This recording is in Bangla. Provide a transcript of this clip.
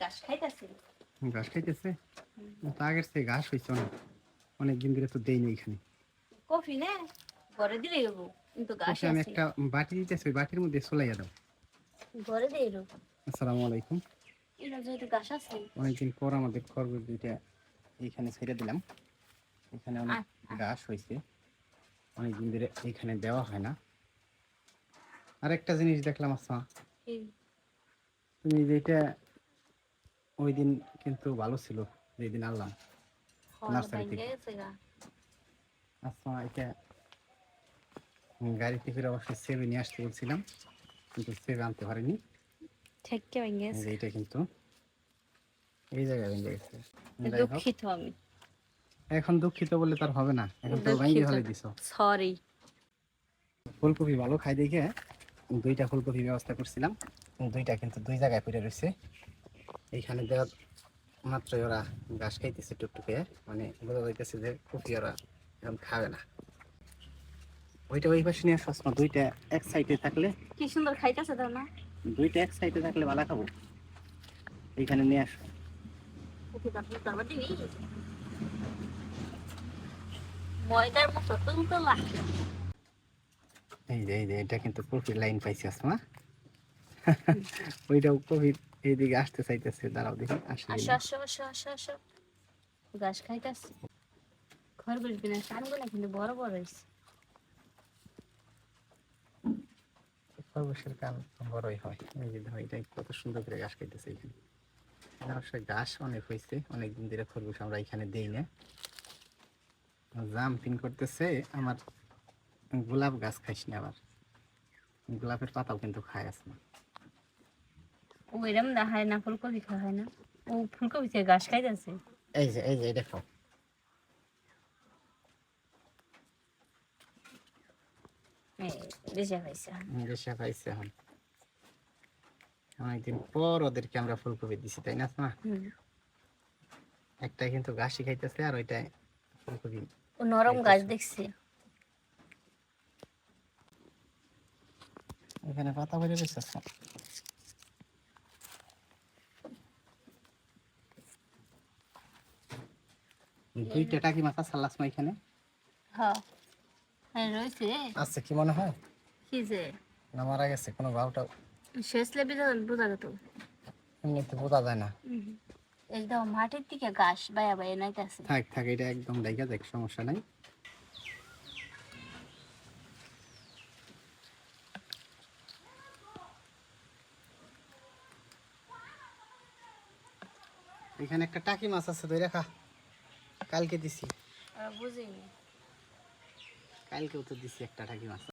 ঘাস খাইতাছি? ঘাস খাইতেছে? তো আগের থেকে ঘাস হয়েছে অনেক। অনেক দিন ধরে তো দেয়নি এখানে। কফি নে? ঘরে দিলে যাব কিন্তু ঘাস আমি একটা বাটি দিতেছি ওই বাটির মধ্যে চলাইয়া দাও। ঘরে দিয়ে আসসালামু আলাইকুম। এটা যেহেতু ঘাস আছে। অনেকদিন পর আমাদের খরগোশ দুইটা এইখানে ছেড়ে দিলাম। এখানে অনেক আ- আ- ঘাস হয়েছে অনেকদিন ধরে এখানে দেওয়া হয় না। আর একটা জিনিস দেখলাম আসমা তুমি যেটা ওই দিন কিন্তু ভালো ছিল যেদিন আনলাম। নার্সারি থেকে। এটা গাড়িতে করে অবশ্যই সেবে নিয়ে আসতে বলছিলাম কিন্তু সেবে আনতে পারিনি। ঠেককে ভেঙে এই গেছে। যে এটা কিন্তু এই জায়গায় ভেঙে গেছে। দুঃখিত আমি। এখন দুঃখিত বললে তার হবে না। এখন তো ভেঙে ফেলে দিছ। সরি ফুলকপি ভালো খাই দেখে দুইটা ফুলকপি ব্যবস্থা করছিলাম দুইটা কিন্তু দুই জায়গায় পড়ে রয়েছে। এইখানে দেওয়ার মাত্রই ওরা ঘাস খাইতেছে টুকটুকে। মানে বোঝা যাইতেছে যে কপি ওরা এখন খাবে না। ওইটা ওই পাশে নিয়ে আসো না দুইটা এক সাইডে থাকলে কি সুন্দর খাইতেছে দাও না। দুইটা এক সাইডে থাকলে ভালো খাব। এইখানে নিয়ে আসো। ময়দার মতো তুলতলা। এই যে এই যে এটা কিন্তু কপির লাইন পাইছি আসমা। ওইটাও কপির এইদিকে আসতে চাইতেছে দাঁড়াও দেখি আসে আসো আসো আসো আসো আসো। ঘাস খাইতেছে। ঘর বসবি কানগুলো কিন্তু বড় বড় হয়েছে খরগোশের কান বড়ই হয়। এই যে দেখো কত সুন্দর করে ঘাস খাইতেছে এখানে। এখানে অবশ্য ঘাস অনেক হয়েছে অনেক দিন ধরে খরগোশ আমরা এখানে দেই না। জাম্পিং করতেছে আমার গোলাপ গাছ খাইস না আবার। গোলাপের পাতাও কিন্তু খায় আছে না। ও এরম দেখায় না ফুলকপি খাওয়া হয় না। ও ফুলকপি থেকে ঘাস খাইতেছে? এই যে এই যে অনেকদিন পর ওদেরকে আমরা ফুলকপি দিছি তাই না একটা কিন্তু ঘাসই খাইতেছে আর ওইটা ফুলকপি ও নরম গাছ দেখছি। এখানে পাতা বেড়ে দুইটা টাকি মাছ আছে এখানে হ্যাঁ। হ্যাঁ রয়েছে। আছে কি মনে হয়? কি যে? না মারা গেছে কোনো ভাবটা শেষ লেবে বোঝা যেত এমনিতে বোঝা যায় না। একদম মাটির দিকে ঘাস বায়া বায়া নাইতেছে। থাক থাক এটা একদম দেখ সমস্যা নাই। এখানে একটা টাকি মাছ আছে তুই রেখা কালকে দিছি। বুঝিনি। কালকেও তো দিছি একটা টাকি মাছ।